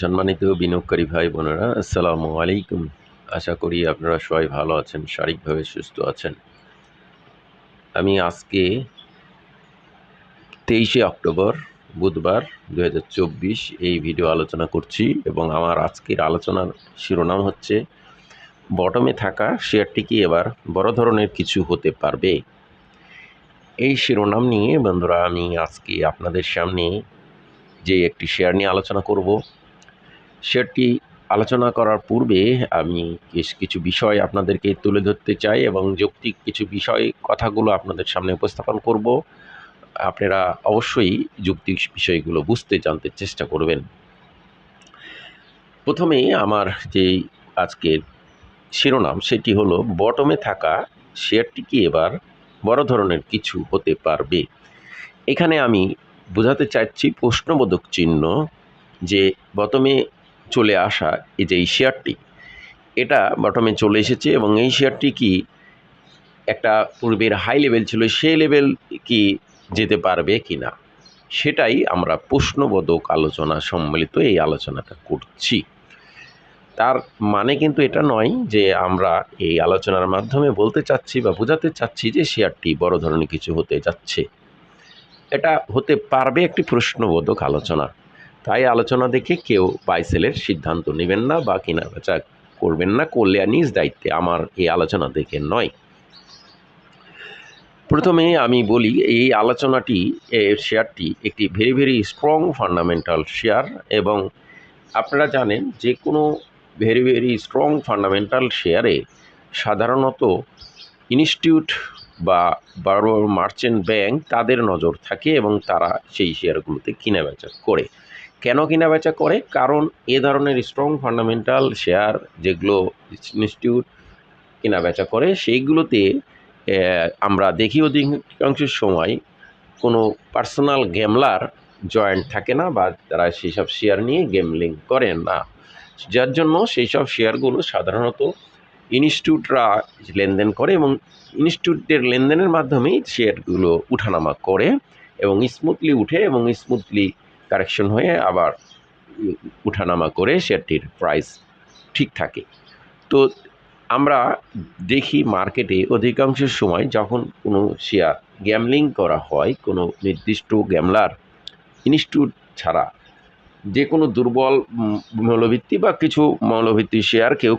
সম্মানিত বিনিয়োগকারী ভাই বোনেরা, আসসালামু আলাইকুম। আশা করি আপনারা সবাই ভালো আছেন, শারীরিকভাবে সুস্থ আছেন। আমি আজকে তেইশে অক্টোবর, বুধবার দু হাজার চব্বিশ এই ভিডিও আলোচনা করছি এবং আমার আজকের আলোচনার শিরোনাম হচ্ছে, বটমে থাকা শেয়ারটি কি এবার বড় ধরনের কিছু হতে পারবে? এই শিরোনাম নিয়ে বন্ধুরা, আমি আজকে আপনাদের সামনে যে একটি শেয়ার নিয়ে আলোচনা করব শেয়ারটি আলোচনা করার পূর্বে আমি কিছু বিষয় আপনাদেরকে তুলে ধরতে চাই এবং যৌক্তিক কিছু বিষয় কথাগুলো আপনাদের সামনে উপস্থাপন করব। আপনারা অবশ্যই যৌক্তিক বিষয়গুলো বুঝতে, জানতে চেষ্টা করবেন। প্রথমে আমার যেই আজকের শিরোনাম সেটি হলো, বটমে থাকা শেয়ারটি কি এবার বড় ধরনের কিছু হতে পারবে? এখানে আমি বোঝাতে চাচ্ছি প্রশ্নবোধক চিহ্ন যে বটমে চলে আসা এই যে এই শেয়ারটি, এটা বটমে চলে এসেছে এবং এই শেয়ারটি কি একটা পূর্বের হাই লেভেল ছিল সেই লেভেল কি যেতে পারবে কি না সেটাই আমরা প্রশ্নবোধক আলোচনা সম্মিলিত এই আলোচনাটা করছি। তার মানে কিন্তু এটা নয় যে আমরা এই আলোচনার মাধ্যমে বলতে চাচ্ছি বা বোঝাতে চাচ্ছি যে শেয়ারটি বড় ধরনের কিছু হতে যাচ্ছে। এটা হতে পারবে একটি প্রশ্নবোধক আলোচনা। তাই আলোচনা দেখে কেউ বাইসেলের সিদ্ধান্ত নেবেন না বা কিনা বেচা করবেন না করলে নিজ দায়িত্বে। আমার এই আলোচনা দেখে নয়। প্রথমে আমি বলি, এই আলোচনাটি, এর শেয়ারটি একটি very very strong fundamental share এবং আপনারা জানেন যে কোনো ভেরি ভেরি স্ট্রং ফান্ডামেন্টাল শেয়ারে সাধারণত ইনস্টিটিউট বা বড় মার্চেন্ট ব্যাংক তাদের নজর থাকে এবং তারা সেই শেয়ারগুলোতে কিনা বেচা করে। কেন কিনা বেচা করে? কারণ এ ধরনের স্ট্রং ফান্ডামেন্টাল শেয়ার যেগুলো ইনস্টিটিউট কেনা বেচা করে, সেইগুলোতে আমরা দেখি অধিকাংশ সময় কোনো পার্সোনাল গেমলার জয়েন্ট থাকে না বা তারা সেই সব শেয়ার নিয়ে গেমলিং করেন না। যার জন্য সেই সব শেয়ারগুলো সাধারণত ইনস্টিটিউটরা লেনদেন করে এবং ইনস্টিটিউটের লেনদেনের মাধ্যমেই শেয়ারগুলো উঠানামা করে এবং স্মুথলি উঠে এবং স্মুথলি কারেকশন হয়ে আবার উঠানামা করে শেয়ারটির প্রাইস ঠিক থাকে। তো আমরা দেখি মার্কেটে অধিকাংশ সময় যখন কোনো শেয়ার গ্যামলিং করা হয়, কোনো নির্দিষ্ট গ্যামলার ইনস্টিটিউট ছাড়া যে কোনো দুর্বল মৌলভিত্তি বা কিছু মৌলভিত্তি শেয়ারকেও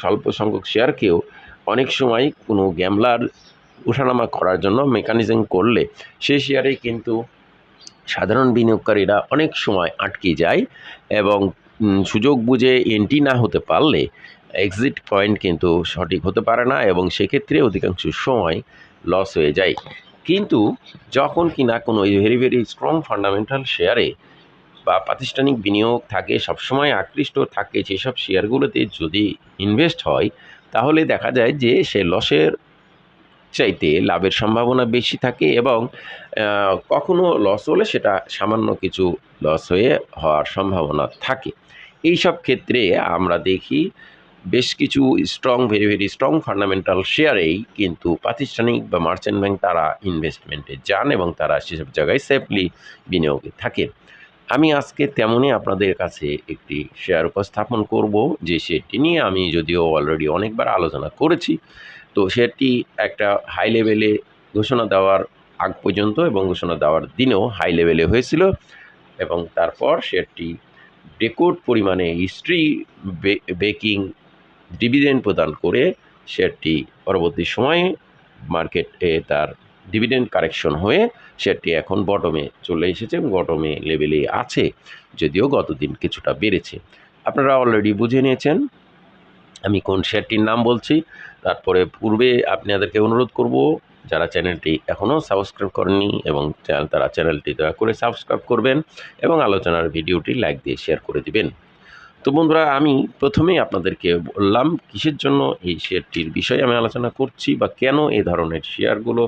স্বল্প সংখ্যক শেয়ারকেও অনেক সময় কোনো গ্যামলার উঠানামা করার জন্য মেকানিজম করলে সেই শেয়ারে কিন্তু সাধারণ বিনিয়োগকারীরা অনেক সময় আটকে যায় এবং সুযোগ বুঝে এন্ট্রি না হতে পারলে এক্সিট পয়েন্ট কিন্তু সঠিক হতে পারে না এবং সেক্ষেত্রে অধিকাংশ সময় লস হয়ে যায়। কিন্তু যখন কিনা কোনো ভেরি ভেরি স্ট্রং ফান্ডামেন্টাল শেয়ারে বা প্রাতিষ্ঠানিক বিনিয়োগ থাকে, সবসময় আকৃষ্ট থাকে, যেসব শেয়ারগুলোতে যদি ইনভেস্ট হয়, তাহলে দেখা যায় যে সে লসের চাইতে লাভের সম্ভাবনা বেশি থাকে এবং কখনো লস হলে সেটা সামান্য কিছু লস হয়ে হওয়ার সম্ভাবনা থাকে। এই সব ক্ষেত্রে আমরা দেখি বেশ কিছু strong very very strong fundamental শেয়ারেই কিন্তু প্রাতিষ্ঠানিক বা মার্চেন্ট ব্যাংক তারা ইনভেস্টমেন্টে যান এবং তারা সেসব জায়গায় সেফলি বিনিয়োগে থাকেন। আমি আজকে তেমনই আপনাদের কাছে একটি শেয়ার উপস্থাপন করব, যে সেটি নিয়ে আমি যদিও অলরেডি অনেকবার আলোচনা করেছি। তো সেটি একটা হাই লেভেলে ঘোষণা দেওয়ার আগ পর্যন্ত এবং ঘোষণা দেওয়ার দিনেও হাই লেভেলে হয়েছিল এবং তারপর শেয়ারটি রেকর্ড পরিমাণে হিস্ট্রি বেকিং ডিভিডেন্ড প্রদান করে শেয়ারটি পরবর্তী সময়ে মার্কেটে তার ডিভিডেন্ড কারেকশন হয়ে শেয়ারটি এখন বটমে চলে এসেছে বটমে লেভেলে আছে, যদিও গতদিন কিছুটা বেড়েছে। আপনারা অলরেডি বুঝে নিয়েছেন আমি কোন শেয়ারটির নাম বলছি, তারপরে পূর্বে আপনাদেরকে অনুরোধ করব, যারা চ্যানেলটি এখনও সাবস্ক্রাইব করেননি এবং তারা চ্যানেলটি দয়া করে সাবস্ক্রাইব করবেন এবং আলোচনার ভিডিওটি লাইক দিয়ে শেয়ার করে দিবেন। তো বন্ধুরা, আমি প্রথমেই আপনাদেরকে বললাম, কিসের জন্য এই শেয়ারটির বিষয়ে আমি আলোচনা করছি বা কেন এই ধরনের শেয়ারগুলো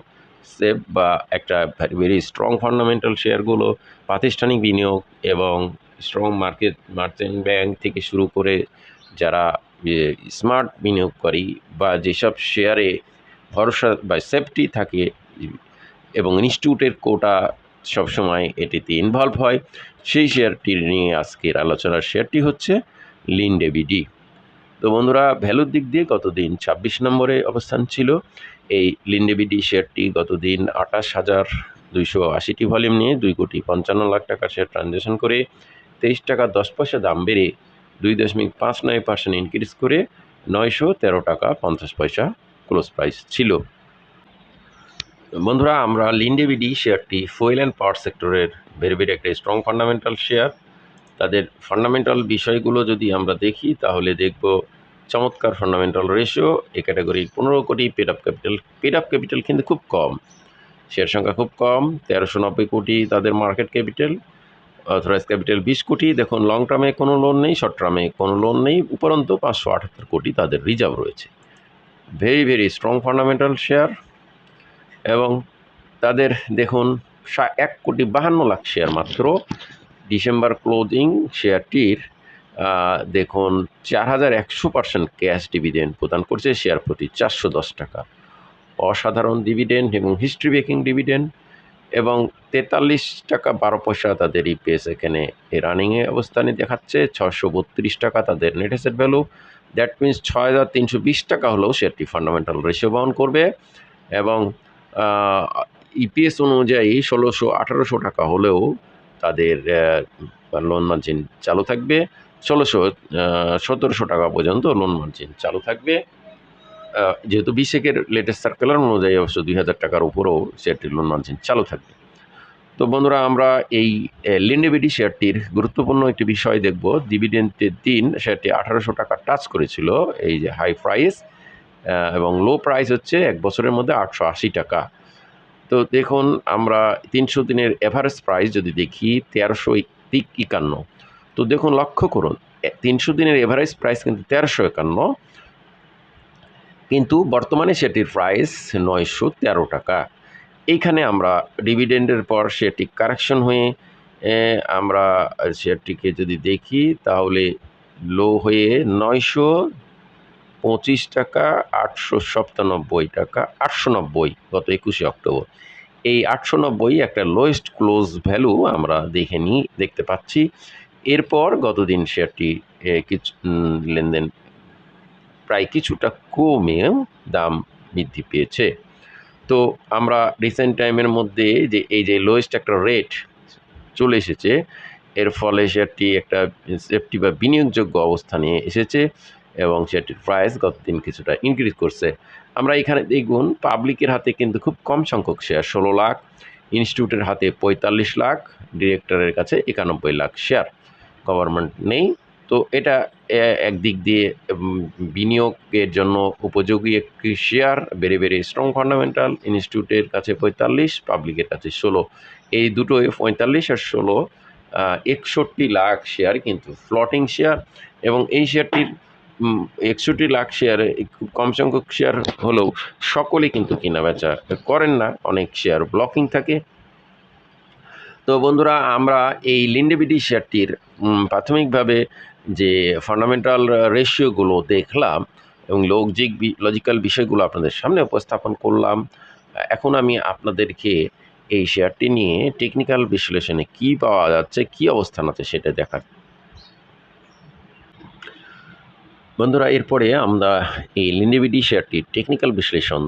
সেফ বা একটা ভেরি স্ট্রং ফান্ডামেন্টাল শেয়ারগুলো প্রাতিষ্ঠানিক বিনিয়োগ এবং স্ট্রং মার্কেট মার্চেন্ট ব্যাংক থেকে শুরু করে যারা স্মার্ট বিনিয়োগকারী বা যেসব শেয়ারে ভরসা বা সেফটি থাকে এবং ইনস্টিটিউটের কোটা সবসময় এটিতে ইনভলভ হয়, সেই শেয়ারটি নিয়ে আজকের আলোচনার শেয়ারটি হচ্ছে লিনডেবিডি তো বন্ধুরা, ভ্যালুর দিক দিয়ে গতদিন ছাব্বিশ নম্বরে অবস্থান ছিল। এই লিনডেবিডি শেয়ারটি গতদিন আঠাশ হাজার দুইশো আশিটি ভলিউম নিয়ে দুই কোটি পঞ্চান্ন লাখ টাকার শেয়ার ট্রানজ্যাকশন করে তেইশ টাকা দশ পয়সা দাম বেড়ে দুই দশমিক পাঁচ নয় পার্সেন্ট ইনক্রিজ করে নয়শো তেরো টাকা পঞ্চাশ পয়সা ক্লোজ প্রাইস ছিল। বন্ধুরা, আমরা লিন্ডেবিডি শেয়ারটি ফুয়েল অ্যান্ড পাওয়ার সেক্টরের ভেরি ভেরি একটা স্ট্রং ফান্ডামেন্টাল শেয়ার তাদের ফান্ডামেন্টাল বিষয়গুলো যদি আমরা দেখি, তাহলে দেখব চমৎকার ফান্ডামেন্টাল রেশিও এ ক্যাটাগরির পনেরো কোটি paid up capital paid up capital কিন্তু খুব কম। শেয়ার সংখ্যা খুব কম, তেরোশো নব্বই কোটি তাদের মার্কেট ক্যাপিটাল অথরাইজ ক্যাপিটাল বিশ কোটি। দেখুন লং টার্মে কোনো লোন নেই শর্ট টার্মে কোনো লোন নেই, উপরন্ত পাঁচশো আটাত্তর কোটি তাদের রিজার্ভ রয়েছে। Very very strong fundamental share এবং তাদের দেখুন, এক কোটি বাহান্ন লাখ শেয়ার মাত্র। ডিসেম্বর ক্লোজিং শেয়ারটির দেখুন, চার হাজার একশো পার্সেন্ট ক্যাশ ডিভিডেন্ড প্রদান করছে শেয়ার প্রতি চারশো দশ টাকা। অসাধারণ ডিভিডেন্ড এবং হিস্ট্রি বেকিং ডিভিডেন্ড এবং তেতাল্লিশ টাকা বারো পয়সা তাদের ইপিএস এখানে রানিংয়ে অবস্থানে দেখাচ্ছে। ছশো বত্রিশ টাকা তাদের net asset value that means ছয় হাজার তিনশো বিশ টাকা হলেও শেয়ারটি ফান্ডামেন্টাল রেশিও বহন করবে এবং ইপিএস অনুযায়ী ষোলোশো আঠারোশো টাকা হলেও তাদের লোন মার্জিন চালু থাকবে। ষোলোশো সতেরোশো টাকা পর্যন্ত লোন মার্জিন চালু থাকবে। যেহেতু বিশেকের লেটেস্ট সার্কুলার অনুযায়ী অবশ্য দুই হাজার টাকার উপরেও শেয়ারটির লোন মার্জিন চালু থাকবে। তো বন্ধুরা, আমরা এই লিন্ডেবিডি শেয়ারটির গুরুত্বপূর্ণ একটি বিষয় দেখব। ডিভিডেন্টের দিন শেয়ারটি আঠারোশো টাকা টাচ করেছিল, এই যে হাই প্রাইস এবং লো প্রাইস হচ্ছে এক বছরের মধ্যে আটশো আশি টাকা। তো দেখুন, আমরা তিনশো দিনের এভারেজ প্রাইস যদি দেখি, তেরোশো একান্ন। তো দেখুন, লক্ষ্য করুন তিনশো দিনের এভারেজ প্রাইস কিন্তু তেরোশো একান্ন কিন্তু বর্তমানে সেটির প্রাইস নয়শো তেরো টাকা। এইখানে আমরা ডিভিডেন্ডের পর সেটি কারেকশন হয়ে আমরা শেয়ারটিকে যদি দেখি, তাহলে লো হয়ে নয়শো পঁচিশ টাকা, আটশো সপ্তানব্বই টাকা, আটশো নব্বই গত একুশে অক্টোবর। এই আটশো নব্বই একটা লোয়েস্ট ক্লোজ ভ্যালু আমরা দেখে নিই, দেখতে পাচ্ছি। এরপর গতদিন শেয়ারটি কিছু লেনদেন প্রায় কিছুটা কমে দাম বৃদ্ধি পেয়েছে। তো আমরা রিসেন্ট টাইমের মধ্যে যে এই যে লোয়েস্ট একটা রেট চলে এসেছে, এর ফলে শেয়ারটি একটা সেফটি বা বিনিয়োগযোগ্য অবস্থানে এসেছে এবং সেটির প্রাইস গত দিন কিছুটা ইনক্রিজ করছে। আমরা এখানে দেখুন পাবলিকের হাতে কিন্তু খুব কম সংখ্যক শেয়ার ষোলো লাখ ইনস্টিটিউটের হাতে পঁয়তাল্লিশ লাখ ডিরেক্টরের কাছে একানব্বই লাখ শেয়ার গভর্নমেন্ট নেই তো এটা একদিক দিয়ে বিনিয়োগের জন্য উপযোগী একটি শেয়ার বেড়ে বেড়ে স্ট্রং ফান্ডামেন্টাল ইনস্টিটিউটের কাছে পঁয়তাল্লিশ পাবলিকের কাছে ষোলো। এই দুটোই পঁয়তাল্লিশ আর ষোলো একষট্টি লাখ শেয়ার কিন্তু ফ্লটিং শেয়ার এবং এই শেয়ারটির একষট্টি লাখ শেয়ারে খুব কম সংখ্যক শেয়ার হলেও সকলেই কিন্তু কেনা বেচা করেন না, অনেক শেয়ার ব্লকিং থাকে। তো বন্ধুরা, আমরা এই লিন্ডেবিডি শেয়ারটির প্রাথমিকভাবে যে ফান্ডামেন্টাল রেশিওগুলো দেখলাম এবং লজিক লজিক্যাল বিষয়গুলো আপনাদের সামনে উপস্থাপন করলাম, এখন আমি আপনাদেরকে এই শেয়ারটি নিয়ে টেকনিক্যাল বিশ্লেষণে কি পাওয়া যাচ্ছে, কি অবস্থান আছে সেটা দেখার। বন্ধুরা, এরপরে আমরা এই লিন্ডিবিডি শেয়ারটির টেকনিক্যাল বিশ্লেষণ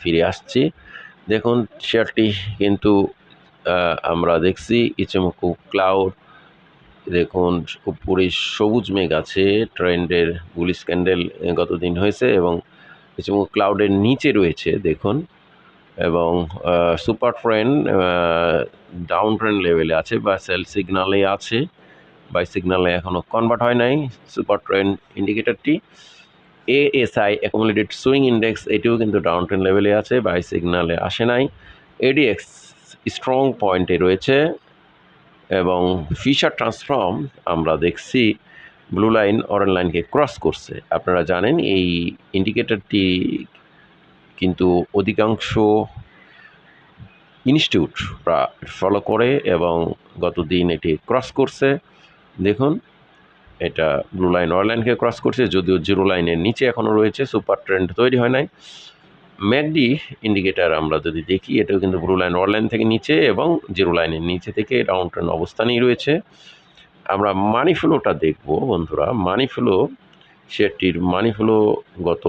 ফিরে আসছি। দেখুন শেয়ারটি কিন্তু আমরা দেখছি, ইচেমুকু ক্লাউড দেখুন উপরে সবুজ মেঘ আছে ট্রেন্ডের বুলিশ ক্যান্ডেল গতদিন হয়েছে এবং ইচেমুকু ক্লাউডের নিচে রয়েছে, দেখুন। এবং সুপার ট্রেন ডাউন ট্রেন লেভেলে আছে বা সেল সিগনালে আছে বাই সিগনালে এখনও কনভার্ট হয় নাই সুপার ট্রেন ইন্ডিকেটারটি এএসআই অ্যাকুমুলেটেড সুইং ইন্ডেক্স এটিও কিন্তু ডাউন ট্রেন লেভেলে আছে বাই সিগনালে আসে নাই। এডিএক্স স্ট্রং পয়েন্টে রয়েছে এবং ফিশার ট্রান্সফর্ম আমরা দেখছি ব্লু লাইন অরেঞ্জ লাইনকে ক্রস করছে। আপনারা জানেন এই ইন্ডিকেটরটি কিন্তু অধিকাংশ ইনস্টিটিউটরা ফলো করে এবং গত দিন এটি ক্রস করছে। দেখুন, এটা ব্লু লাইন অর লাইনকে ক্রস করছে, যদিও জিরো লাইনের নিচে এখনও রয়েছে সুপার ট্রেন্ড তৈরি হয় নাই। ম্যাকডি ইন্ডিকেটার আমরা যদি দেখি, এটাও কিন্তু ব্লু লাইন অর লাইন থেকে নিচে এবং জিরো লাইনের নিচে থেকে ডাউন ট্রেন অবস্থানেই রয়েছে। আমরা মানি ফ্লোটা দেখব বন্ধুরা। মানি ফ্লো শেয়ারটির মানি ফ্লো গত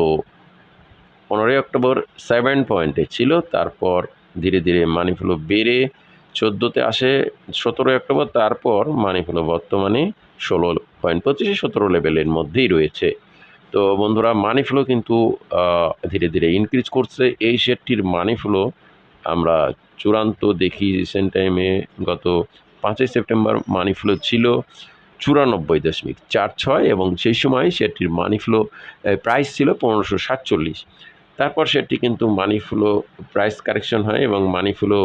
পনেরোই অক্টোবর সেভেন পয়েন্টে ছিল। তারপর ধীরে ধীরে মানি ফ্লো বেড়ে চোদ্দোতে আসে সতেরোই অক্টোবর। তারপর মানি ফ্লো বর্তমানে ষোলো পয়েন্ট পঁচিশে, সতেরো লেভেলের মধ্যেই রয়েছে। তো বন্ধুরা মানি ফ্লো কিন্তু ধীরে ধীরে ইনক্রিজ করছে। এই শেয়ারটির মানি ফ্লো আমরা চূড়ান্ত দেখি রিসেন্ট টাইমে গত পাঁচই সেপ্টেম্বর মানি ফ্লো ছিল চুরানব্বই দশমিক চার ছয় এবং সেই সময় শেয়ারটির মানি ফ্লো প্রাইস ছিল পনেরোশো সাতচল্লিশ। তারপর সেটি কিন্তু মানি ফ্লো প্রাইস কারেকশন হয় এবং মানি ফ্লো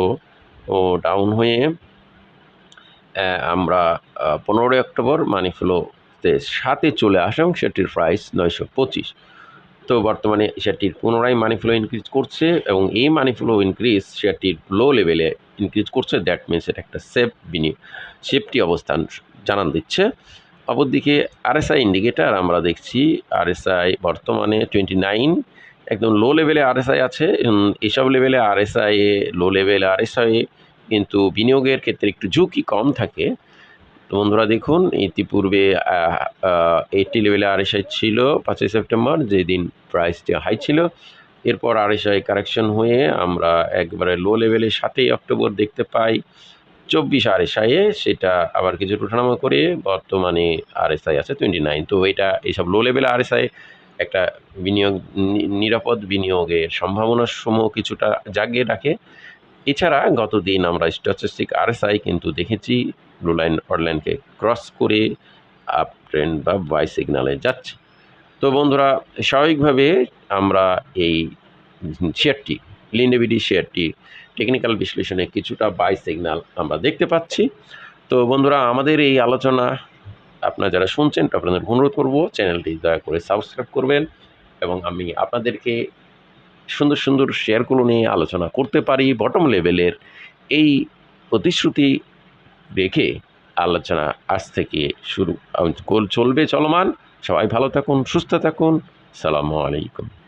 ও ডাউন হয়ে আমরা পনেরোই অক্টোবর মানি ফ্লোতে সাতে চলে আসে এবং সেটির প্রাইস নয়শো পঁচিশ। তো বর্তমানে সেটির পুনরায় মানি ফ্লো ইনক্রিজ করছে এবং এই মানি ফ্লো ইনক্রিজ শেয়ারটির লো লেভেলে ইনক্রিজ করছে। দ্যাট মিনস এটা একটা সেফ বিনিয়োগ সেফটি অবস্থান জানান দিচ্ছে। অপরদিকে আরএসআই ইন্ডিকেটার আমরা দেখছি আরএসআই বর্তমানে টোয়েন্টি নাইন একদম লো লেভেলে আরএসআই আছে। এসব লেভেলে আরএসআই লো লেভেলে আরএসআই কিন্তু বিনিয়োগের ক্ষেত্রে একটু ঝুঁকি কম থাকে। তো বন্ধুরা দেখুন, ইতিপূর্বে এইটি লেভেলে আরএসআই ছিল পাঁচই সেপ্টেম্বর, যেদিন প্রাইসটি হাই ছিল। এরপর আরএসআই কারেকশন হয়ে আমরা একবারে লো লেভেলে সাতই অক্টোবর দেখতে পাই। চব্বিশ আরএসআইয়ে সেটা আবার কিছু ওঠানামা করে বর্তমানে আরএসআই আছে টোয়েন্টি নাইন তো এটা এইসব লো লেভেলে আরএসআই একটা বিনিয়োগ নিরাপদ বিনিয়োগের সম্ভাবনার সমূহ কিছুটা জাগিয়ে রাখে। এছাড়া গত দিন আমরা স্ট্যাটিস্টিক আরএসআই কিন্তু দেখেছি ব্লু লাইন অরলাইনকে ক্রস করে আপ ট্রেন্ড বা বাই সিগনালে যাচ্ছে। তো বন্ধুরা, স্বাভাবিকভাবে আমরা এই শেয়ারটি লিন্ডেবিডি শেয়ারটি টেকনিক্যাল বিশ্লেষণে কিছুটা বাই সিগন্যাল আমরা দেখতে পাচ্ছি। তো বন্ধুরা, আমাদের এই আলোচনা আপনারা যারা শুনছেন, আপনাদের অনুরোধ করব, চ্যানেলটি দয়া করে সাবস্ক্রাইব করবেন এবং আমি আপনাদেরকে সুন্দর সুন্দর শেয়ারগুলো নিয়ে আলোচনা করতে পারি বটম লেভেলের এই প্রতিশ্রুতি রেখে আলোচনা আজ থেকে শুরু চলবে চলমান। সবাই ভালো থাকুন, সুস্থ থাকুন। সালামু আলাইকুম।